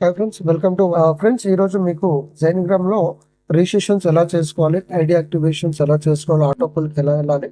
Hi friends welcome to friends ఈరోజు మీకు జైన్గ్రామ్లో registrations ఎలా చేసుకోవాలి ఐడి యాక్టివేషన్స్ ఎలా చేసుకోవాలి ఆటోపుల్కి ఎలా వెళ్ళాలి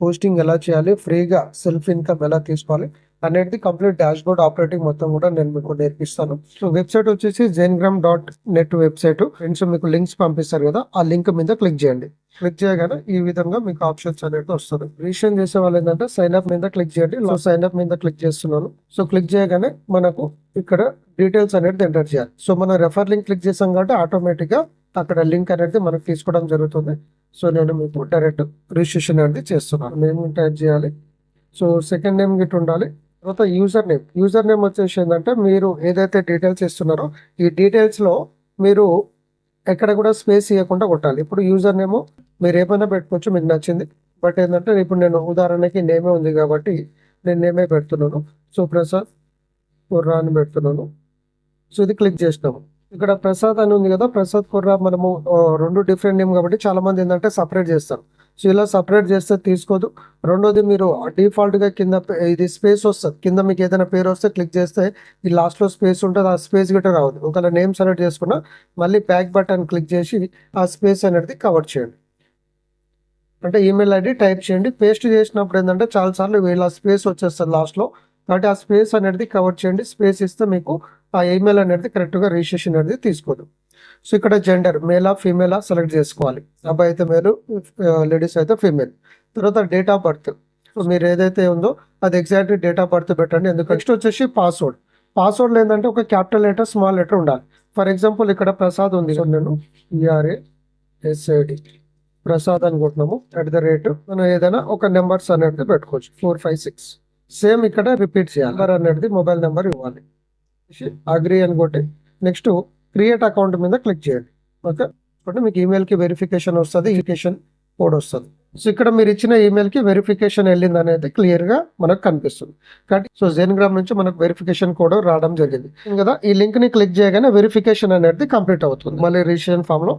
పోస్టింగ్ ఎలా చేయాలి ఫ్రీగా సెల్ఫ్ ఇన్కమ్ ఎలా తీసుకోవాలి అనేది కంప్లీట్ డాష్ బోర్డ్ ఆపరేటింగ్ మొత్తం కూడా నేను మీకు నేర్పిస్తాను. సో వెబ్సైట్ వచ్చేసి Jaingram dot net website. Friends మీకు లింక్స్ పంపిస్తారు కదా ఆ లింక్ మీద క్లిక్ చేయండి. క్లిక్ చేయగానే ఈ విధంగా మీకు ఆప్షన్స్ అనేది వస్తుంది. రిజిస్ట్రేషన్ చేసే వాళ్ళు ఏంటంటే సైన్ అప్ మీద క్లిక్ చేయండి. సో సైన్ అప్ మీద క్లిక్ చేస్తున్నాను. సో క్లిక్ చేయగానే మనకు ఇక్కడ డీటెయిల్స్ అనేది ఎంటర్ చేయాలి. సో మనం రెఫర్ లింక్ క్లిక్ చేసాం కాబట్టి ఆటోమేటిక్గా అక్కడ లింక్ అనేది మనకు తీసుకోవడం జరుగుతుంది. సో నేను మీకు డైరెక్ట్ రిజిస్ట్రేషన్ అనేది చేస్తున్నాను. నేమ్ టైప్ చేయాలి. సో సెకండ్ నేమ్ గిట్ ఉండాలి తర్వాత యూజర్ నేమ్ యూజర్ నేమ్ వచ్చేసి ఏంటంటే మీరు ఏదైతే డీటెయిల్స్ ఇస్తున్నారో ఈ డీటెయిల్స్లో మీరు ఎక్కడ కూడా స్పేస్ ఇవ్వకుండా కొట్టాలి. ఇప్పుడు యూజర్ నేమ్ మీరు ఏమైనా పెట్టుకోవచ్చు మీకు నచ్చింది. బట్ ఏంటంటే ఇప్పుడు నేను ఉదాహరణకి నేమే ఉంది కాబట్టి నేను నేమే పెడుతున్నాను. సో ప్రసాద్ కుర్రా అని పెడుతున్నాను. సో ఇది క్లిక్ చేసినాము. ఇక్కడ ప్రసాద్ అని ఉంది కదా ప్రసాద్ కుర్రా మనము రెండు డిఫరెంట్ నేమ్ కాబట్టి చాలామంది ఏంటంటే సపరేట్ చేస్తారు. సో ఇలా సపరేట్ చేస్తే తీసుకోదు. రెండోది మీరు డిఫాల్ట్గా కింద పే- ఇది స్పేస్ వస్తుంది. కింద మీకు ఏదైనా పేరు వస్తే క్లిక్ చేస్తే ఈ లాస్ట్లో స్పేస్ ఉంటుంది. ఆ స్పేస్ గిట్ట రావద్దు. ఒకవేళ నేమ్ సెలెక్ట్ చేసుకున్నా మళ్ళీ బ్యాక్ బటన్ క్లిక్ చేసి ఆ స్పేస్ అనేది కవర్ చేయండి. అంటే ఈమెయిల్ ఐడి టైప్ చేయండి. పేస్ట్ చేసినప్పుడు ఏంటంటే చాలా సార్లు వీళ్ళ స్పేస్ వచ్చేస్తుంది లాస్ట్లో కాబట్టి ఆ స్పేస్ అనేది కవర్ చేయండి. స్పేస్ ఇస్తే మీకు ఆ ఈమెయిల్ అనేది కరెక్ట్గా రిజిస్ట్రేషన్ అనేది తీసుకోదు. సో ఇక్కడ జెండర్ మేలా ఫీమేలా సెలెక్ట్ చేసుకోవాలి. అబ్బాయి అయితే మేలు లేడీస్ అయితే ఫీమేల్ తర్వాత డేట్ ఆఫ్ బర్త్ మీరు ఏదైతే ఉందో అది ఎగ్జాక్ట్ డేట్ ఆఫ్ బర్త్ పెట్టండి. ఎందుకు నెక్స్ట్ వచ్చేసి పాస్వర్డ్ పాస్వర్డ్ ఏంటంటే ఒక క్యాపిటల్ లెటర్ స్మాల్ లెటర్ ఉండాలి. ఫర్ ఎగ్జాంపుల్ ఇక్కడ ప్రసాద్ ఉంది. సో నేను ఈఆర్ఏ ఎస్ఐడి ప్రసాద్ అనుకుంటున్నాము అట్ ద రేట్ మనం ఏదైనా ఒక నెంబర్స్ అనేది పెట్టుకోవచ్చు. ఫోర్ ఫైవ్ సిక్స్ సేమ్ ఇక్కడ రిపీట్ చేయాలి. అనేది మొబైల్ నెంబర్ ఇవ్వాలి. అగ్రి అనుకోండి నెక్స్ట్ క్రియేట్ అకౌంట్ మీద క్లిక్ చేయండి. ఓకే మీకు ఈమెయిల్కి వెరిఫికేషన్ వస్తుంది వెరిఫికేషన్ కోడ్ వస్తుంది. సో ఇక్కడ మీరు ఇచ్చిన ఈమెయిల్కి వెరిఫికేషన్ వెళ్ళింది అనేది క్లియర్గా మనకు కనిపిస్తుంది. కాబట్టి సో జెన్గ్రామ్ నుంచి మనకు వెరిఫికేషన్ కోడ్ రావడం జరిగింది. కదా ఈ లింక్ని క్లిక్ చేయగానే వెరిఫికేషన్ అనేది కంప్లీట్ అవుతుంది. మళ్ళీ రిజిస్ట్రేషన్ ఫామ్లో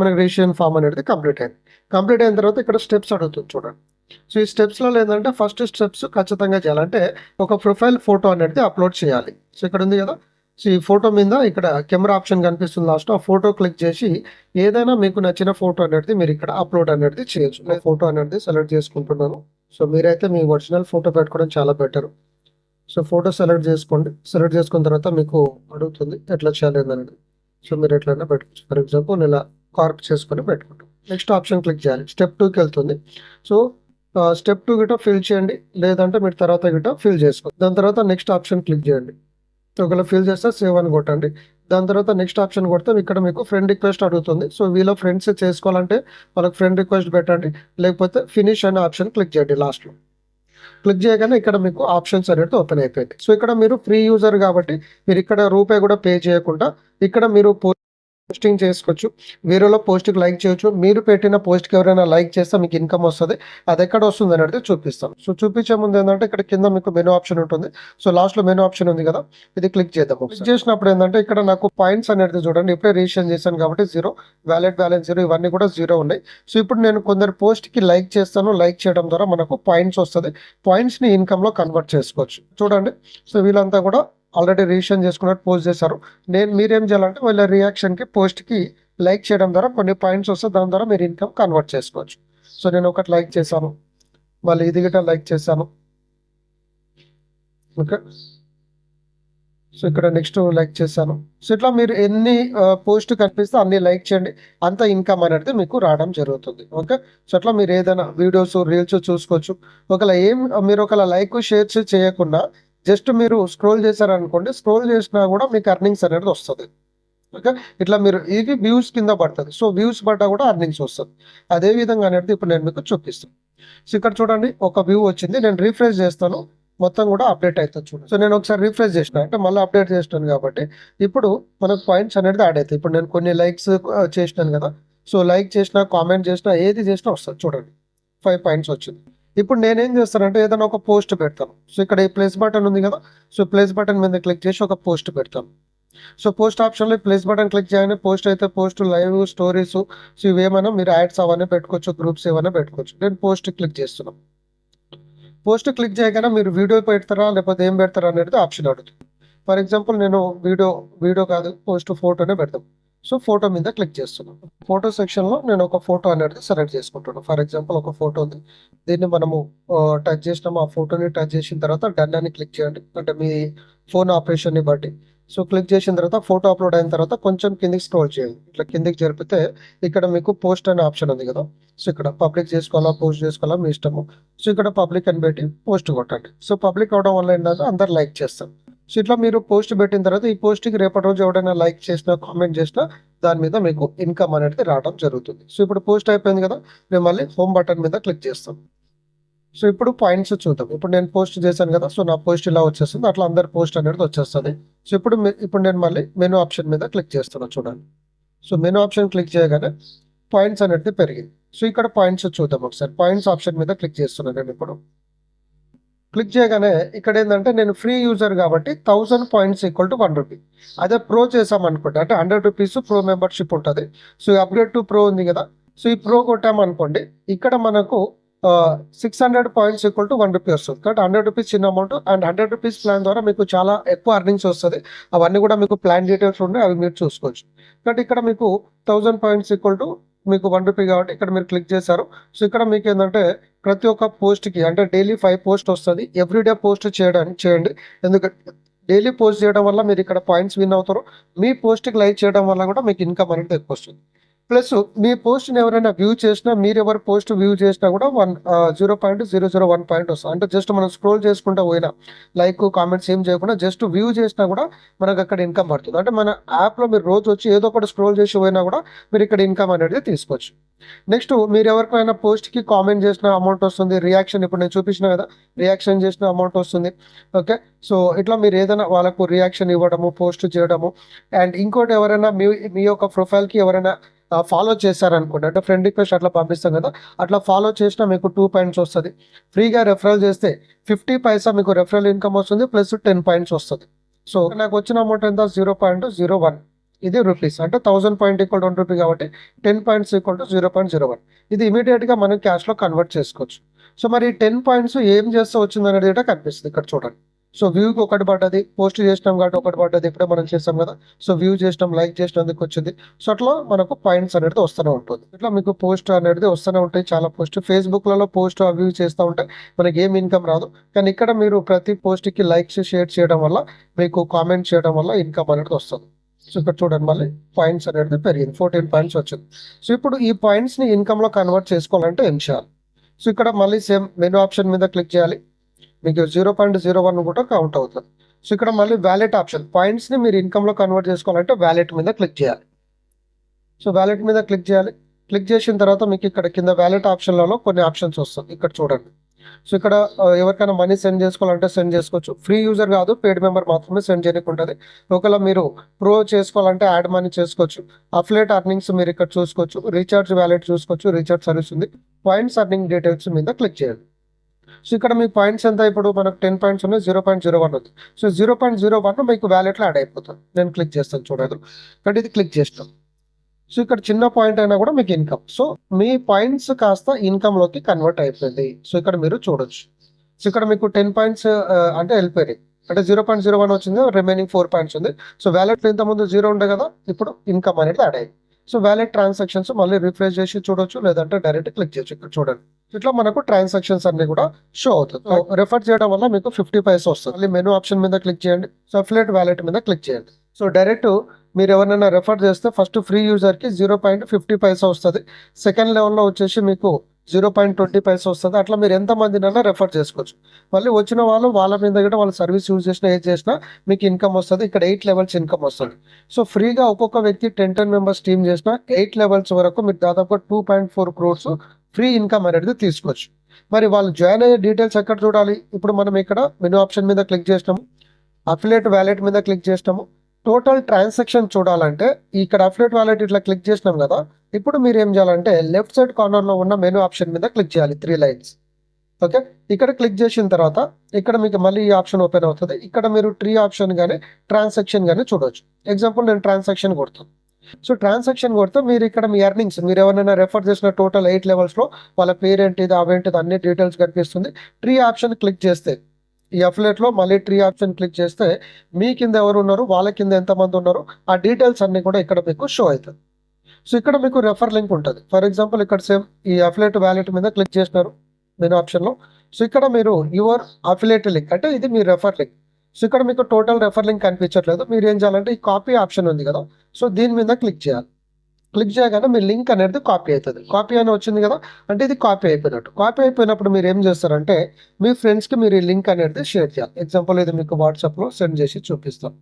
మనకి రిజిస్ట్రేషన్ ఫామ్ అనేది కంప్లీట్ అయింది. కంప్లీట్ అయిన తర్వాత ఇక్కడ స్టెప్స్ అడుగుతుంది చూడండి. సో ఈ స్టెప్స్లో ఏంటంటే ఫస్ట్ స్టెప్స్ ఖచ్చితంగా చేయాలంటే ఒక ప్రొఫైల్ ఫోటో అనేది అప్లోడ్ చేయాలి. సో ఇక్కడ ఉంది కదా. సో ఈ ఫోటో మీద ఇక్కడ కెమెరా ఆప్షన్ కనిపిస్తుంది లాస్ట్ ఆ ఫోటో క్లిక్ చేసి ఏదైనా మీకు నచ్చిన ఫోటో అనేది మీరు ఇక్కడ అప్లోడ్ అనేది చేయొచ్చు. నేను ఫోటో అనేది సెలెక్ట్ చేసుకుంటున్నాను. సో మీరైతే మీ ఒరిజినల్ ఫోటో పెట్టుకోవడం చాలా బెటర్ సో ఫోటో సెలెక్ట్ చేసుకోండి. సెలెక్ట్ చేసుకున్న తర్వాత మీకు అడుగుతుంది ఎట్లా చేయాలి సో మీరు ఎట్లయినా పెట్టుకోవచ్చు. ఫర్ ఎగ్జాంపుల్ ఇలా కార్ప్ చేసుకొని పెట్టుకుంటాం. నెక్స్ట్ ఆప్షన్ క్లిక్ చేయాలి. స్టెప్ టూకి వెళ్తుంది. సో స్టెప్ టూ గిట ఫిల్ చేయండి. లేదంటే మీరు తర్వాత గిట ఫిల్ చేసుకోండి దాని తర్వాత నెక్స్ట్ ఆప్షన్ క్లిక్ చేయండి. ఒకవేళ ఫిల్ చేస్తే సేవ్ అని కొట్టండి. దాని తర్వాత నెక్స్ట్ ఆప్షన్ కొడితే ఇక్కడ మీకు ఫ్రెండ్ రిక్వెస్ట్ అడుగుతుంది. సో వీళ్ళ ఫ్రెండ్స్ చేసుకోవాలంటే వాళ్ళకి ఫ్రెండ్ రిక్వెస్ట్ పెట్టండి. లేకపోతే ఫినిష్ అనే ఆప్షన్ క్లిక్ చేయండి లాస్ట్లో క్లిక్ చేయగానే ఇక్కడ మీకు ఆప్షన్స్ అనేది ఓపెన్ అయిపోయింది సో ఇక్కడ మీరు ఫ్రీ యూజర్ కాబట్టి మీరు ఇక్కడ రూపాయి కూడా పే చేయకుండా ఇక్కడ మీరు పోస్టింగ్ చేసుకోవచ్చు. వేరేలో పోస్ట్కి లైక్ చేయొచ్చు. మీరు పెట్టిన పోస్ట్కి ఎవరైనా లైక్ చేస్తే మీకు ఇన్కమ్ వస్తుంది. అది ఎక్కడ వస్తుంది అనేది చూపిస్తాం సో చూపించే ముందు ఏంటంటే ఇక్కడ కింద మీకు మెనూ ఆప్షన్ ఉంటుంది. సో లాస్ట్లో మెనూ ఆప్షన్ ఉంది కదా. ఇది క్లిక్ చేద్దాం క్లిక్ చేసినప్పుడు ఏంటంటే ఇక్కడ నాకు పాయింట్స్ అనేది చూడండి. ఇప్పుడే రిజిస్టర్ చేశాను కాబట్టి జీరో వ్యాలెట్ బ్యాలెన్స్ జీరో ఇవన్నీ కూడా జీరో ఉన్నాయి. సో ఇప్పుడు నేను కొందరు పోస్ట్కి లైక్ చేస్తాను. లైక్ చేయడం ద్వారా మనకు పాయింట్స్ వస్తుంది. పాయింట్స్ని ఇన్కమ్లో ఇన్కమ్లో కన్వర్ట్ చేసుకోవచ్చు. చూడండి. సో వీళ్ళంతా కూడా ఆల్రెడీ రిజిస్ట్రేషన్ చేసుకున్నట్టు పోస్ట్ చేశారు. నేను మీరేం చేయాలంటే వాళ్ళ రియాక్షన్కి పోస్ట్కి లైక్ చేయడం ద్వారా కొన్ని పాయింట్స్ వస్తే దాని ద్వారా మీరు ఇన్కమ్ కన్వర్ట్ చేసుకోవచ్చు. సో నేను ఒకటి లైక్ చేశాను. మళ్ళీ ఇది గిట్ట లైక్ చేశాను. ఓకే. సో ఇక్కడ నెక్స్ట్ లైక్ చేశాను. సో ఇట్లా మీరు ఎన్ని పోస్ట్ కనిపిస్తే అన్ని లైక్ చేయండి. అంత ఇన్కమ్ అనేది మీకు రావడం జరుగుతుంది. ఓకే. సో అట్లా మీరు ఏదైనా వీడియోస్ రీల్స్ చూసుకోవచ్చు. ఒకవేళ ఏం మీరు ఒకవేళ లైక్ షేర్స్ చేయకుండా జస్ట్ మీరు స్క్రోల్ చేశారనుకోండి స్క్రోల్ చేసినా కూడా మీకు అర్నింగ్స్ అనేది వస్తుంది. ఓకే? ఇట్లా మీరు ఇది వ్యూస్ కింద పడుతుంది. సో వ్యూస్ పడ్డా కూడా అర్నింగ్స్ వస్తుంది. అదే విధంగా అనేది ఇప్పుడు నేను మీకు చూపిస్తాను సో ఇక్కడ చూడండి ఒక వ్యూ వచ్చింది. నేను రీఫ్రెష్ చేస్తాను. మొత్తం కూడా అప్డేట్ అవుతుంది చూడండి. సో నేను ఒకసారి రీఫ్రెష్ చేసిన అంటే మళ్ళీ అప్డేట్ చేసినాను కాబట్టి. ఇప్పుడు మనకు పాయింట్స్ అనేది యాడ్ అవుతాయి. ఇప్పుడు నేను కొన్ని లైక్స్ చేసినాను కదా. సో లైక్ చేసినా కామెంట్ చేసినా ఏది చేసినా వస్తుంది చూడండి. ఫైవ్ పాయింట్స్ వచ్చింది. ఇప్పుడు నేనేం చేస్తానంటే ఏదైనా ఒక పోస్ట్ పెడతాను. సో ఇక్కడ ఈ ప్లేస్ బటన్ ఉంది కదా సో ప్లేస్ బటన్ మీద క్లిక్ చేసి ఒక పోస్ట్ పెడతాను. సో పోస్ట్ ఆప్షన్లో ప్లేస్ బటన్ క్లిక్ చేయగానే పోస్ట్ అయితే పోస్ట్ లైవ్ స్టోరీస్ సో ఇవేమైనా మీరు యాడ్స్ అవన్నీ పెట్టుకోవచ్చు గ్రూప్స్ ఏమైనా పెట్టుకోవచ్చు. నేను పోస్ట్ క్లిక్ చేస్తున్నాను పోస్ట్ క్లిక్ చేయగానే మీరు వీడియో పెడతారా లేకపోతే ఏం పెడతారా అనేది ఆప్షన్ అడుగుతుంది. ఫర్ ఎగ్జాంపుల్ నేను వీడియో వీడియో కాదు పోస్ట్ ఫోటోనే పెడతాం సో ఫోటో మీద క్లిక్ చేస్తున్నాను ఫోటో సెక్షన్లో నేను ఒక ఫోటో అనేది సెలెక్ట్ చేసుకుంటున్నాను ఫర్ ఎగ్జాంపుల్ ఒక ఫోటో ఉంది. దీన్ని మనము టచ్ చేసినాము. ఆ ఫోటోని టచ్ చేసిన తర్వాత డన్ అని క్లిక్ చేయండి. అంటే మీ ఫోన్ ఆపరేషన్ని బట్టి. సో క్లిక్ చేసిన తర్వాత ఫోటో అప్లోడ్ అయిన తర్వాత కొంచెం కిందికి స్క్రోల్ చేయండి. ఇట్లా కిందికి జరిపితే ఇక్కడ మీకు పోస్ట్ అనే ఆప్షన్ ఉంది కదా. సో ఇక్కడ పబ్లిక్ చేసుకోవాలా పోస్ట్ చేసుకోవాలా మీ ఇష్టము. సో ఇక్కడ పబ్లిక్ అని పెట్టి పోస్ట్ కొట్టండి. సో పబ్లిక్ అవడం వల్ల ఏంటంటే అందరు లైక్ చేస్తారు. సో ఇట్లా మీరు పోస్ట్ పెట్టిన తర్వాత ఈ పోస్ట్కి రేపటి రోజు ఎవడైనా లైక్ చేసినా కామెంట్ చేసినా దాని మీద మీకు ఇన్కమ్ అనేది రావడం జరుగుతుంది. సో ఇప్పుడు పోస్ట్ అయిపోయింది కదా మేము మళ్ళీ హోమ్ బటన్ మీద క్లిక్ చేస్తాం. సో ఇప్పుడు పాయింట్స్ చూద్దాం. ఇప్పుడు నేను పోస్ట్ చేశాను కదా సో నా పోస్ట్ ఇలా వచ్చేస్తుంది అట్లా అందరి పోస్ట్ అనేది వచ్చేస్తుంది. సో ఇప్పుడు ఇప్పుడు నేను మళ్ళీ మెనూ ఆప్షన్ మీద క్లిక్ చేస్తున్నాను చూడండి. సో మెనూ ఆప్షన్ క్లిక్ చేయగానే పాయింట్స్ అనేది పెరిగింది. సో ఇక్కడ పాయింట్స్ చూద్దాం ఒకసారి. పాయింట్స్ ఆప్షన్ మీద క్లిక్ చేస్తున్నాను నేను ఇప్పుడు. క్లిక్ చేయగానే ఇక్కడ ఏంటంటే నేను ఫ్రీ యూజర్ కాబట్టి thousand points equal to one rupee అదే ప్రో చేసాం అనుకోండి అంటే హండ్రెడ్ రూపీస్ ప్రో మెంబర్షిప్ ఉంటుంది. సో అప్గ్రేడ్ టు ప్రో ఉంది కదా. సో ఈ ప్రో కొట్టామనుకోండి ఇక్కడ మనకు six hundred points equal to one rupee వస్తుంది. కాబట్టి హండ్రెడ్ రూపీస్ చిన్న amount and hundred rupees plan ద్వారా మీకు చాలా ఎక్కువ అర్నింగ్స్ వస్తుంది. అవన్నీ కూడా మీకు ప్లాన్ డీటెయిల్స్ ఉన్నాయి అవి మీరు చూసుకోవచ్చు. కాబట్టి ఇక్కడ మీకు థౌసండ్ పాయింట్స్ ఈక్వల్ టు మీకు వన్ రూపీ కాబట్టి ఇక్కడ మీరు క్లిక్ చేశారు. సో ఇక్కడ మీకు ఏంటంటే ప్రతి ఒక్క పోస్ట్కి అంటే డైలీ ఫైవ్ పోస్ట్ వస్తుంది. ఎవ్రీడే పోస్ట్ చేయడానికి చేయండి. ఎందుకంటే డైలీ పోస్ట్ చేయడం వల్ల మీరు ఇక్కడ పాయింట్స్ విన్ అవుతారు. మీ పోస్ట్కి లైక్ చేయడం వల్ల కూడా మీకు ఇన్కమ్ అనేది ఎక్కువ వస్తుంది ప్లస్ మీ పోస్ట్ని ఎవరైనా వ్యూ చేసినా మీరు ఎవరు పోస్ట్ వ్యూ చేసినా కూడా one zero point zero zero one point వస్తుంది. అంటే జస్ట్ మనం స్క్రోల్ చేసుకుంటా పోయినా లైక్ కామెంట్స్ ఏం చేయకుండా జస్ట్ వ్యూ చేసినా కూడా మనకు అక్కడ ఇన్కమ్ పడుతుంది. అంటే మన యాప్లో మీరు రోజు వచ్చి ఏదో ఒకటి స్క్రోల్ చేసి పోయినా కూడా మీరు ఇక్కడ ఇన్కమ్ అనేది తీసుకోవచ్చు. నెక్స్ట్ మీరు ఎవరికైనా పోస్ట్కి కామెంట్ చేసిన అమౌంట్ వస్తుంది. రియాక్షన్ ఇప్పుడు నేను చూపించిన కదా రియాక్షన్ చేసిన అమౌంట్ వస్తుంది. ఓకే సో ఇట్లా మీరు ఏదైనా వాళ్ళకు రియాక్షన్ ఇవ్వడము పోస్ట్ చేయడము. అండ్ ఇంకోటి ఎవరైనా మీ మీ యొక్క ప్రొఫైల్కి ఎవరైనా ఫాలో చేశారనుకోండి. అంటే ఫ్రెండ్ రిక్వెస్ట్ అట్లా పంపిస్తాం కదా. అట్లా ఫాలో చేసినా మీకు టూ పాయింట్స్ వస్తుంది. ఫ్రీగా రెఫరల్ చేస్తే ఫిఫ్టీ పైసా మీకు రెఫరల్ ఇన్కమ్ వస్తుంది ప్లస్ టెన్ పాయింట్స్ వస్తుంది. సో నాకు వచ్చిన అమౌంట్ ఎంత? జీరో పాయింట్ జీరో వన్ ఇది రూపీస్ అంటే thousand point equal one rupee కాబట్టి ten points equal to zero point zero one ఇది ఇమీడియట్గా మనం క్యాష్లో కన్వర్ట్ చేసుకోవచ్చు. సో మరి టెన్ పాయింట్స్ ఏం చేస్తే వచ్చిందనేది కూడా కనిపిస్తుంది ఇక్కడ చూడండి. సో వ్యూకి ఒకటి పడ్డది పోస్ట్ చేసినాం కాబట్టి ఒకటి పడ్డది ఇప్పుడే మనం చేస్తాం కదా. సో వ్యూ చేసినాం లైక్ చేసినందుకు వచ్చింది. సో అట్లా మనకు పాయింట్స్ అనేది వస్తూనే ఉంటుంది. ఇట్లా మీకు పోస్ట్ అనేది వస్తూనే ఉంటాయి చాలా పోస్ట్ ఫేస్బుక్లలో పోస్ట్ వ్యూ చేస్తూ ఉంటే మనకి ఏం ఇన్కమ్ రాదు. కానీ ఇక్కడ మీరు ప్రతి పోస్ట్కి లైక్స్ షేర్ చేయడం వల్ల మీకు కామెంట్ చేయడం వల్ల ఇన్కమ్ అనేది వస్తుంది. సో ఇక్కడ చూడండి మళ్ళీ పాయింట్స్ అనేది పెరిగింది ఫోర్టీన్ పాయింట్స్ వచ్చింది. సో ఇప్పుడు ఈ పాయింట్స్ని ఇన్కమ్లో కన్వర్ట్ చేసుకోవాలంటే ఏం చేయాలి? సో ఇక్కడ మళ్ళీ సేమ్ మెనూ ఆప్షన్ మీద క్లిక్ చేయాలి. మీకు జీరో పాయింట్ జీరో వన్ కూడా కౌంట్ అవుతుంది. సో ఇక్కడ మళ్ళీ వ్యాలెట్ ఆప్షన్ పాయింట్స్ని మీరు ఇన్కమ్లో కన్వర్ట్ చేసుకోవాలంటే వ్యాలెట్ మీద క్లిక్ చేయాలి. సో వ్యాలెట్ మీద క్లిక్ చేయాలి. క్లిక్ చేసిన తర్వాత మీకు ఇక్కడ కింద వ్యాలెట్ ఆప్షన్లలో కొన్ని ఆప్షన్స్ వస్తుంది ఇక్కడ చూడండి. సో ఇక్కడ ఎవరికైనా మనీ సెండ్ చేసుకోవాలంటే సెండ్ చేసుకోవచ్చు. ఫ్రీ యూజర్ కాదు పేడ్ మెంబర్ మాత్రమే సెండ్ చేయడానికి ఉంటుంది ఒకవేళ మీరు ప్రో చేసుకోవాలంటే యాడ్ మనీ చేసుకోవచ్చు. అఫ్లేట్ అర్నింగ్స్ మీరు ఇక్కడ చూసుకోవచ్చు. రీఛార్జ్ వ్యాలెట్ చూసుకోవచ్చు. రీఛార్జ్ సర్వీస్ ఉంది. పాయింట్స్ అర్నింగ్ డీటెయిల్స్ మీద క్లిక్ చేయండి సో ఇక్కడ మీకు పాయింట్స్ ఎంత? ఇప్పుడు మనకు టెన్ పాయింట్స్ ఉన్నాయి జీరో పాయింట్ జీరో వన్ ఉంది. So zero point zero one మీకు వ్యాలెట్లో యాడ్ అయిపోతుంది. నేను క్లిక్ చేస్తాను చూడదు కాబట్టి ఇది క్లిక్ చేస్తాం. సో ఇక్కడ చిన్న పాయింట్ అయినా కూడా మీకు ఇన్కమ్ సో మీ పాయింట్స్ కాస్త ఇన్కమ్లోకి కన్వర్ట్ అయిపోయింది. సో ఇక్కడ మీరు చూడొచ్చు. సో ఇక్కడ మీకు టెన్ పాయింట్స్ అంటే వెళ్ళిపోయినాయి అంటే జీరో పాయింట్ జీరో వన్ వచ్చింది రిమైనింగ్ ఫోర్ పాయింట్స్ ఉంది. సో వ్యాలెట్ ఇంతకుముందు జీరో ఉండే కదా ఇప్పుడు ఇన్కమ్ అనేది యాడ్ అయ్యింది. సో వ్యాలెట్ ట్రాన్సాక్షన్స్ మళ్ళీ రిఫ్రెష్ చేసి చూడొచ్చు లేదంటే డైరెక్ట్ క్లిక్ చేయొచ్చు. ఇక్కడ చూడండి. ఇట్లా మనకు ట్రాన్సాక్షన్స్ అన్ని కూడా షో అవుతుంది. రెఫర్ చేయడం వల్ల మీకు ఫిఫ్టీ పైసా వస్తుంది. మళ్ళీ మెనూ ఆప్షన్ మీద క్లిక్ చేయండి. సో అఫ్లేట్ వ్యాలెట్ మీద క్లిక్ చేయండి. సో డైరెక్ట్ మీరు ఎవరైనా రెఫర్ చేస్తే ఫస్ట్ ఫ్రీ యూజర్కి జీరో పాయింట్ ఫిఫ్టీ పైసా వస్తుంది. సెకండ్ లెవెల్లో వచ్చేసి మీకు జీరో పాయింట్ ట్వంటీ పైసా వస్తుంది. అట్లా మీరు ఎంత మందినైనా రెఫర్ చేసుకోవచ్చు. మళ్ళీ వచ్చిన వాళ్ళు వాళ్ళ మీద కూడా వాళ్ళ సర్వీస్ యూజ్ చేసినా ఏది చేసినా మీకు ఇన్కమ్ వస్తుంది. ఇక్కడ ఎయిట్ లెవెల్స్ ఇన్కమ్ వస్తుంది. సో ఫ్రీగా ఒక్కొక్క వ్యక్తి టెన్ టెన్ మెంబర్స్ టీమ్ చేసిన ఎయిట్ లెవెల్స్ వరకు మీరు దాదాపు two point four crores free income అనేది తీసుకోవచ్చు. మరి వాళ్ళు జాయిన్ అయ్యే డీటెయిల్స్ ఎక్కడ చూడాలి? ఇప్పుడు మనం ఇక్కడ మెనూ ఆప్షన్ మీద క్లిక్ చేసినాము. అఫిలేట్ వ్యాలెట్ మీద క్లిక్ చేసినాము. టోటల్ ట్రాన్సాక్షన్ చూడాలంటే ఇక్కడ అఫిలేట్ వ్యాలెట్ ఇట్లా క్లిక్ చేసినాం కదా ఇప్పుడు మీరు ఏం చేయాలంటే లెఫ్ట్ సైడ్ కార్నర్లో ఉన్న మెనూ ఆప్షన్ మీద క్లిక్ చేయాలి త్రీ లైన్స్. ఓకే? ఇక్కడ క్లిక్ చేసిన తర్వాత ఇక్కడ మీకు మళ్ళీ ఈ ఆప్షన్ ఓపెన్ అవుతుంది. ఇక్కడ మీరు ట్రీ ఆప్షన్ కానీ ట్రాన్సాక్షన్ కానీ చూడవచ్చు ఎగ్జాంపుల్ నేను ట్రాన్సాక్షన్ కొడుతాను. సో ట్రాన్సాక్షన్ కొడితే మీరు ఇక్కడ మీ ఎర్నింగ్స్ మీరు ఎవరైనా రెఫర్ చేసిన టోటల్ ఎయిట్ లెవెల్స్లో వాళ్ళ పేరేంటిది అవేంటిది అన్ని డీటెయిల్స్ కనిపిస్తుంది. ట్రీ ఆప్షన్ క్లిక్ చేస్తే ఈ అఫ్లెట్లో మళ్ళీ ట్రీ ఆప్షన్ క్లిక్ చేస్తే మీ కింద ఎవరు ఉన్నారు వాళ్ళ కింద ఎంతమంది ఉన్నారు ఆ డీటెయిల్స్ అన్ని కూడా ఇక్కడ మీకు షో అవుతుంది సో ఇక్కడ మీకు రెఫర్ లింక్ ఉంటుంది. ఫర్ ఎగ్జాంపుల్ ఇక్కడ సేమ్ ఈ అఫిలేట్ వ్యాలెట్ మీద క్లిక్ చేసినారు మెనూ ఆప్షన్లో. సో ఇక్కడ మీరు యువర్ అఫిలేట్ లింక్ అంటే ఇది మీ రెఫర్ లింక్. సో ఇక్కడ మీకు టోటల్ రెఫర్ లింక్ కనిపించట్లేదు. మీరు ఏం చేయాలంటే ఈ కాపీ ఆప్షన్ ఉంది కదా. సో దీని మీద క్లిక్ చేయాలి. క్లిక్ చేయగానే మీ లింక్ అనేది కాపీ అవుతుంది. కాపీ అని వచ్చింది కదా. అంటే ఇది కాపీ అయిపోయినట్టు. కాపీ అయిపోయినప్పుడు మీరు ఏం చేస్తారంటే మీ ఫ్రెండ్స్కి మీరు ఈ లింక్ అనేది షేర్ చేయాలి. ఎగ్జాంపుల్ ఇది మీకు వాట్సాప్లో సెండ్ చేసి చూపిస్తాం.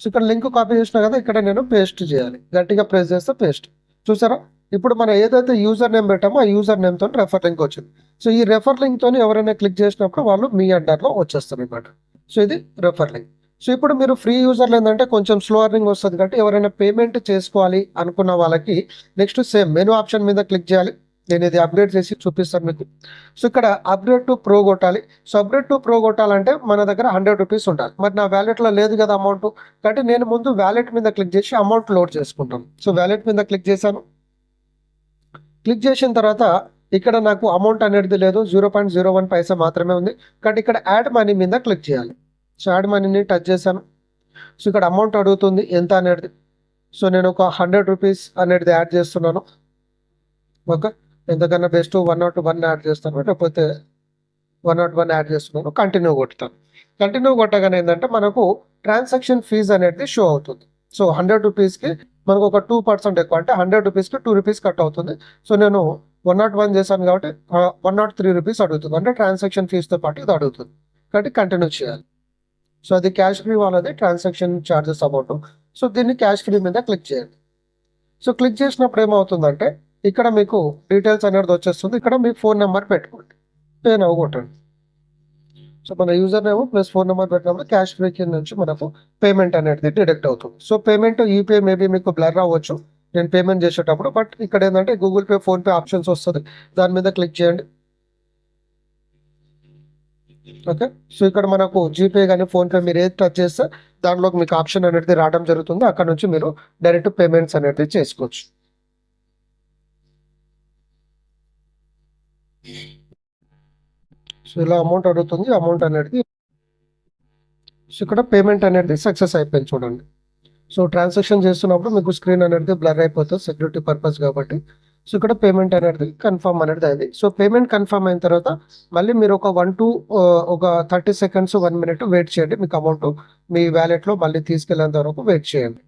సో ఇక్కడ లింక్ కాపీ చేసినా కదా ఇక్కడ నేను పేస్ట్ చేయాలి. గట్టిగా ప్రెస్ చేస్తే పేస్ట్ చూసారా? ఇప్పుడు మనం ఏదైతే యూజర్ నేమ్ పెట్టామో ఆ యూజర్ నేమ్తో రెఫర్ లింక్ వచ్చింది. సో ఈ రెఫర్ లింక్తో ఎవరైనా క్లిక్ చేసినప్పుడు వాళ్ళు మీ అండర్లో వచ్చేస్తారు అనమాట సో ఇది రెఫర్ లింక్ సో ఇప్పుడు మీరు ఫ్రీ యూజర్లు ఏంటంటే కొంచెం స్లో అర్నింగ్ వస్తుంది కాబట్టి ఎవరైనా పేమెంట్ చేసుకోవాలి అనుకున్న వాళ్ళకి నెక్స్ట్ సేమ్ మెనూ ఆప్షన్ మీద క్లిక్ చేయాలి. నేను ఇది అప్గ్రేడ్ చేసి చూపిస్తాను మీకు. సో ఇక్కడ అప్గ్రేడ్ టు ప్రో కొట్టాలి. సో అప్గ్రేడ్ టు ప్రో కొట్టాలంటే మన దగ్గర హండ్రెడ్ రూపీస్ ఉండాలి. మరి నా వ్యాలెట్లో లేదు కదా అమౌంట్ కాబట్టి నేను ముందు వ్యాలెట్ మీద క్లిక్ చేసి అమౌంట్ లోడ్ చేసుకుంటాను. సో వ్యాలెట్ మీద క్లిక్ చేశాను. క్లిక్ చేసిన తర్వాత ఇక్కడ నాకు అమౌంట్ అనేది లేదు. Zero point zero one paisa మాత్రమే ఉంది. కాబట్టి ఇక్కడ యాడ్ మనీ మీద క్లిక్ చేయాలి. సో యాడ్ మనీని టచ్ చేశాను. సో ఇక్కడ అమౌంట్ అడుగుతుంది ఎంత అనేది. సో నేను ఒక హండ్రెడ్ రూపీస్ అనేది యాడ్ చేస్తున్నాను. Okay ఎంతకన్నా best one nought one add చేస్తాను. లేకపోతే వన్ నాట్ వన్ యాడ్ చేస్తున్నాను. కంటిన్యూ కొట్టుతాను కంటిన్యూ కొట్టగానే ఏంటంటే మనకు ట్రాన్సాక్షన్ ఫీజ్ అనేది షో అవుతుంది. సో హండ్రెడ్ రూపీస్కి మనకు ఒక టూ పర్సెంట్ ఎక్కువ అంటే హండ్రెడ్ రూపీస్కి టూ రూపీస్ కట్ అవుతుంది. సో నేను వన్ నాట్ వన్ చేశాను కాబట్టి వన్ నాట్ త్రీ రూపీస్ అడుగుతుంది. అంటే ట్రాన్సాక్షన్ ఫీజుతో పాటు ఇది అడుగుతుంది. కాబట్టి కంటిన్యూ చేయాలి. సో అది క్యాష్ ఫ్రీ వాళ్ళది ట్రాన్సాక్షన్ ఛార్జెస్ అమౌంట్ సో దీన్ని క్యాష్ ఫ్రీ మీద క్లిక్ చేయండి. సో క్లిక్ చేసినప్పుడు ఏమవుతుందంటే ఇక్కడ మీకు డీటెయిల్స్ అనేది వచ్చేస్తుంది. ఇక్కడ మీ ఫోన్ నెంబర్ పెట్టుకోండి. పే నవ్వు కొట్టండి. సో మన user name plus phone number పెట్టినప్పుడు క్యాష్ ఫ్రీ కింద నుంచి మనకు పేమెంట్ అనేది డిడక్ట్ అవుతుంది. సో పేమెంట్ యూపీఐ మేబీ మీకు బ్లర్ అవ్వచ్చు. నేను పేమెంట్ చేసేటప్పుడు బట్ ఇక్కడ ఏంటంటే Google Pay PhonePe options వస్తుంది. దాని మీద క్లిక్ చేయండి. ఓకే సో ఇక్కడ మనకు జీపే కానీ ఫోన్పే మీరు ఏది టచ్ చేస్తే దాంట్లోకి మీకు ఆప్షన్ అనేది రావడం జరుగుతుంది. అక్కడ నుంచి మీరు డైరెక్ట్ పేమెంట్స్ అనేది చేసుకోవచ్చు. సో ఇలా అమౌంట్ అడుగుతుంది. అమౌంట్ అనేది సో ఇక్కడ పేమెంట్ అనేది సక్సెస్ అయిపోయింది చూడండి. సో ట్రాన్సాక్షన్ చేస్తున్నప్పుడు మీకు స్క్రీన్ అనేది బ్లర్ అయిపోతుంది సెక్యూరిటీ పర్పస్ కాబట్టి. సో ఇక్కడ పేమెంట్ అనేది కన్ఫర్మ్ అనేది అయింది. సో పేమెంట్ కన్ఫర్మ్ అయిన తర్వాత మళ్ళీ మీరు ఒక వన్ టు ఒక thirty seconds one minute wait చేయండి. మీకు అమౌంట్ మీ వ్యాలెట్లో మళ్ళీ తీసుకెళ్ళేంత వరకు వెయిట్ చేయండి.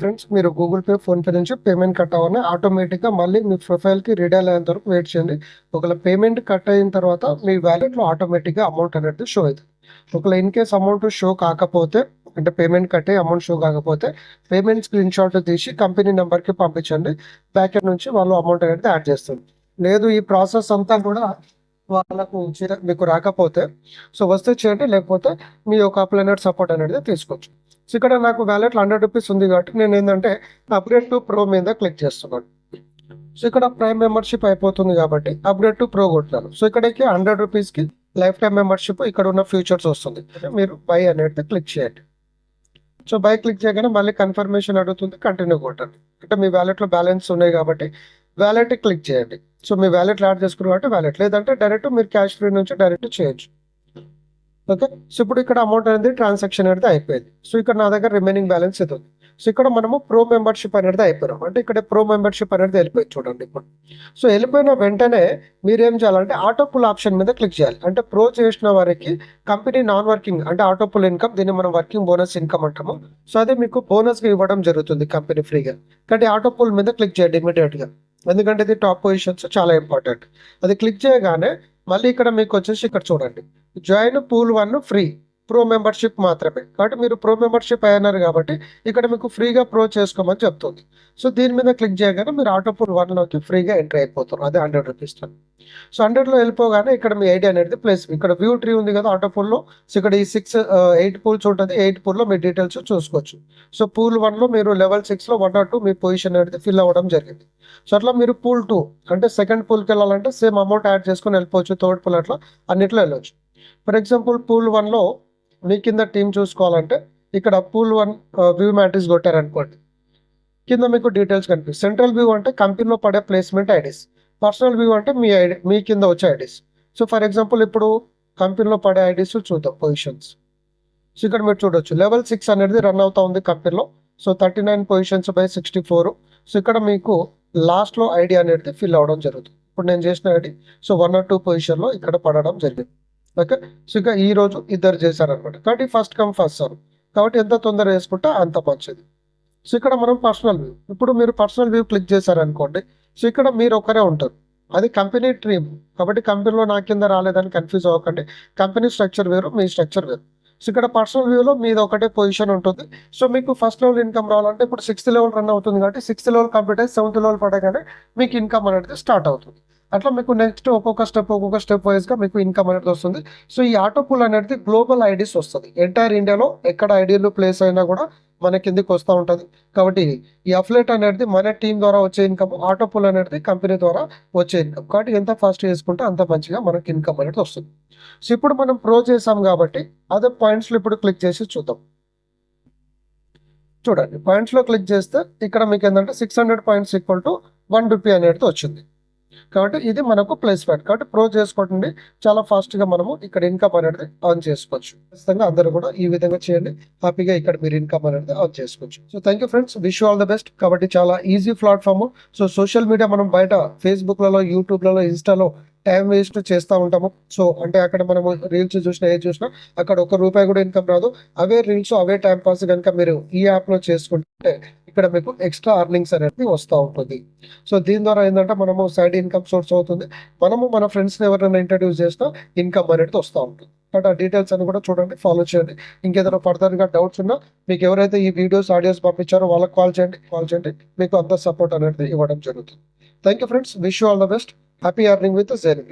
ఫ్రెండ్స్ మీరు గూగుల్ పే ఫోన్పే నుంచి పేమెంట్ కట్ అవ్వాలి ఆటోమేటిక్గా మళ్ళీ మీ ప్రొఫైల్కి రిడైల్ అయ్యేంత వరకు వెయిట్ చేయండి. ఒకవేళ పేమెంట్ కట్ అయిన తర్వాత మీ వ్యాలెట్లో ఆటోమేటిక్గా అమౌంట్ అనేది షో అవుతుంది. ఒకవేళ ఇన్ కేస్ అమౌంట్ షో కాకపోతే అంటే పేమెంట్ కట్టే అమౌంట్ షో కాకపోతే పేమెంట్ స్క్రీన్ షాట్ తీసి కంపెనీ నెంబర్కి పంపించండి. ప్యాకెట్ నుంచి వాళ్ళు అమౌంట్ అనేది యాడ్ చేస్తుంది లేదు ఈ ప్రాసెస్ అంతా కూడా వాళ్ళకు మీకు రాకపోతే సో వస్తే చేయండి. లేకపోతే మీ యొక్క అప్లైనర్ సపోర్ట్ అనేది తీసుకోవచ్చు. సో ఇక్కడ నాకు వ్యాలెట్లో హండ్రెడ్ రూపీస్ ఉంది కాబట్టి నేను ఏంటంటే అప్గ్రేడ్ టు ప్రో మీద క్లిక్ చేస్తున్నాను. సో ఇక్కడ ప్రైమ్ మెంబర్షిప్ అయిపోతుంది కాబట్టి అప్గ్రేడ్ టు ప్రో కొట్టాను. సో ఇక్కడికి హండ్రెడ్ రూపీస్కి లైఫ్ టైం మెంబర్షిప్ ఇక్కడ ఉన్న ఫ్యూచర్స్ వస్తుంది. మీరు బై అనేది క్లిక్ చేయండి. సో బై క్లిక్ చేయగానే మళ్ళీ కన్ఫర్మేషన్ అడుగుతుంది కంటిన్యూ కొట్టండి. అంటే మీ వ్యాలెట్లో బ్యాలెన్స్ ఉన్నాయి కాబట్టి వ్యాలెట్ క్లిక్ చేయండి. సో మీ వ్యాలెట్ యాడ్ చేసుకున్న కాబట్టి వ్యాలెట్ లేదంటే డైరెక్ట్ మీరు క్యాష్ ఫ్రీ నుంచి డైరెక్ట్ చేయొచ్చు. ఓకే సో ఇప్పుడు ఇక్కడ అమౌంట్ అనేది ట్రాన్సాక్షన్ అనేది అయిపోయింది. సో ఇక్కడ నా దగ్గర రిమైనింగ్ బ్యాలెన్స్ ఇది ఉంది? సో ఇక్కడ మనము ప్రో మెంబర్షిప్ అనేది అయిపోయినాం. అంటే ఇక్కడ ప్రో మెంబర్షిప్ అనేది వెళ్ళిపోయింది చూడండి ఇప్పుడు. సో వెళ్ళిపోయిన వెంటనే మీరు ఏం చేయాలంటే ఆటో పుల్ ఆప్షన్ మీద క్లిక్ చేయాలి. అంటే ప్రో చేసిన వారికి కంపెనీ నాన్ వర్కింగ్ అంటే ఆటో పుల్ ఇన్కమ్ దీన్ని మనం వర్కింగ్ బోనస్ ఇన్కమ్ అంటాము. సో అదే మీకు బోనస్గా ఇవ్వడం జరుగుతుంది కంపెనీ ఫ్రీగా కాబట్టి ఆటో పుల్ మీద క్లిక్ చేయండి ఇమీడియట్గా ఎందుకంటే ఇది టాప్ పొజిషన్స్ చాలా ఇంపార్టెంట్ అది క్లిక్ చేయగానే మళ్ళీ ఇక్కడ మీకు వచ్చేసి ఇక్కడ చూడండి. Join pool one free pro membership మాత్రమే. కాబట్టి మీరు ప్రో మెంబర్షిప్ అయినారు కాబట్టి ఇక్కడ మీకు ఫ్రీగా ప్రో చేసుకోమని చెప్తుంది. సో దీని మీద క్లిక్ చేయగానే మీరు ఆటో పూల్ వన్లోకి ఫ్రీగా ఎంటర్ అయిపోతారు అదే హండ్రెడ్ రూపీస్ సో హండ్రెడ్లో వెళ్ళిపోగానే ఇక్కడ మీ ఐడి అనేది ప్లేస్ ఇక్కడ వ్యూ ట్రీ ఉంది కదా ఆటో పూల్లో సో ఇక్కడ ఈ సిక్స్ ఎయిట్ పూల్స్ ఉంటుంది. ఎయిట్ పూల్లో మీ డీటెయిల్స్ చూసుకోవచ్చు. సో పూల్ వన్లో మీరు లెవెల్ సిక్స్లో వన్ ఆర్ టూ మీ పొజిషన్ అనేది ఫిల్ అవ్వడం జరిగింది. సో అట్లా మీరు పూల్ టూ అంటే సెకండ్ పూల్కి వెళ్ళాలంటే సేమ్ అమౌంట్ యాడ్ చేసుకొని వెళ్ళిపోవచ్చు. థర్డ్ పూల్ అట్లా అన్నిట్లో వెళ్ళొచ్చు. ఫర్ ఎగ్జాంపుల్ పూల్ వన్లో మీ కింద టీమ్ చూసుకోవాలంటే ఇక్కడ పూల్ వన్ వ్యూ మ్యాట్రిక్స్ కొట్టారనుకోండి. కింద మీకు డీటెయిల్స్ కనిపిస్తుంది సెంట్రల్ వ్యూ అంటే కంపెనీలో పడే ప్లేస్మెంట్ ఐడీస్. పర్సనల్ వ్యూ అంటే మీ ఐడి మీ కింద వచ్చే ఐడీస్. సో ఫర్ ఎగ్జాంపుల్ ఇప్పుడు కంపెనీలో పడే ఐడీస్ చూద్దాం పొజిషన్స్. సో ఇక్కడ మీరు చూడొచ్చు. లెవెల్ సిక్స్ అనేది రన్ అవుతా ఉంది కంపెనీలో. So thirty nine positions by sixty four. So ఇక్కడ మీకు లాస్ట్లో ఐడి అనేది ఫిల్ అవ్వడం జరుగుతుంది. ఇప్పుడు నేను చేసిన ID. So one or two పొజిషన్లో ఇక్కడ పడడం జరిగింది. ఓకే? సో ఇంకా ఈ రోజు ఇద్దరు చేశారనమాట. కాబట్టి ఫస్ట్ కమ్ ఫస్ట్ సర్వ్ కాబట్టి ఎంత తొందర వేసుకుంటే అంత మంచిది. సో ఇక్కడ మనం పర్సనల్ వ్యూ ఇప్పుడు మీరు పర్సనల్ వ్యూ క్లిక్ చేశారనుకోండి సో ఇక్కడ మీరు ఒకరే ఉంటారు. అది కంపెనీ ట్రీమ్ కాబట్టి కంపెనీలో నా కింద రాలేదని కన్ఫ్యూజ్ అవ్వకండి. కంపెనీ స్ట్రక్చర్ వేరు మీ స్ట్రక్చర్ వేరు. సో ఇక్కడ పర్సనల్ వ్యూలో మీది ఒకటే పొజిషన్ ఉంటుంది. సో మీకు ఫస్ట్ లెవెల్ ఇన్కమ్ రావాలంటే ఇప్పుడు సిక్స్త్ లెవెల్ రన్ అవుతుంది కాబట్టి సిక్స్త్ లెవెల్ కంప్లీట్ అయ్యి సెవెంత్ లెవెల్ పడగానే మీకు ఇన్కమ్ అనేది స్టార్ట్ అవుతుంది. అట్లా మీకు నెక్స్ట్ ఒక్కొక్క స్టెప్ ఒక్కొక్క స్టెప్ వైజ్గా మీకు ఇన్కమ్ అనేది వస్తుంది. సో ఈ ఆటో పూల్ అనేది గ్లోబల్ ఐడీస్ వస్తుంది. ఎంటైర్ ఇండియాలో ఎక్కడ ఐడీలు ప్లేస్ అయినా కూడా మన కిందికి వస్తూ ఉంటుంది. కాబట్టి ఈ అఫ్లెట్ అనేది మన టీం ద్వారా వచ్చే ఇన్కమ్ ఆటో పూల్ అనేది కంపెనీ ద్వారా వచ్చే ఇన్కమ్ కాబట్టి ఎంత ఫాస్ట్ చేసుకుంటే అంత మంచిగా మనకి ఇన్కమ్ అనేది వస్తుంది. సో ఇప్పుడు మనం ప్రో చేసాం కాబట్టి అదే పాయింట్స్లో ఇప్పుడు క్లిక్ చేసి చూద్దాం. చూడండి పాయింట్స్లో క్లిక్ చేస్తే ఇక్కడ మీకు ఏంటంటే six hundred points equal to one rupee అనేది వచ్చింది. కాబట్టి ఇది మనకు ప్లేస్ పాయింట్ కాబట్టి ప్రో చేసుకోండి. చాలా ఫాస్ట్గా మనము ఇక్కడ ఇన్కమ్ అనేది ఆన్ చేసుకోవచ్చు. ఖచ్చితంగా అందరూ కూడా ఈ విధంగా చేయండి. హ్యాపీగా ఇక్కడ మీరు ఇన్కమ్ అనేది ఆన్ చేసుకోవచ్చు. So thank you friends wish all the best కాబట్టి చాలా easy platform so social media మనం బయట ఫేస్బుక్లలో యూట్యూబ్లలో ఇన్స్టాలో టైం వేస్ట్ చేస్తూ ఉంటాము. సో అంటే అక్కడ మనము రీల్స్ చూసినా ఏది చూసినా అక్కడ ఒక రూపాయి కూడా ఇన్కమ్ రాదు. అవే రీల్స్ అవే టైం పాస్ కనుక మీరు ఈ యాప్లో చేసుకుంటే ఇక్కడ మీకు ఎక్స్ట్రా అర్నింగ్స్ అనేది వస్తూ ఉంటుంది. సో దీని ద్వారా ఏంటంటే మనము సైడ్ ఇన్కమ్ సోర్స్ అవుతుంది. మనము మన ఫ్రెండ్స్ని ఎవరైనా ఇంట్రడ్యూస్ చేసినా ఇన్కమ్ అనేది వస్తూ ఉంటుంది. బట్ ఆ డీటెయిల్స్ అని కూడా చూడండి ఫాలో చేయండి. ఇంకేదైనా ఫర్దర్గా డౌట్స్ ఉన్నా మీకు ఎవరైతే ఈ వీడియోస్ ఆడియోస్ పంపించారో వాళ్ళకి కాల్ చేయండి. కాల్ చేయండి. మీకు అంత సపోర్ట్ అనేది ఇవ్వడం జరుగుతుంది. Thank you friends wish all the best happy earning with Jain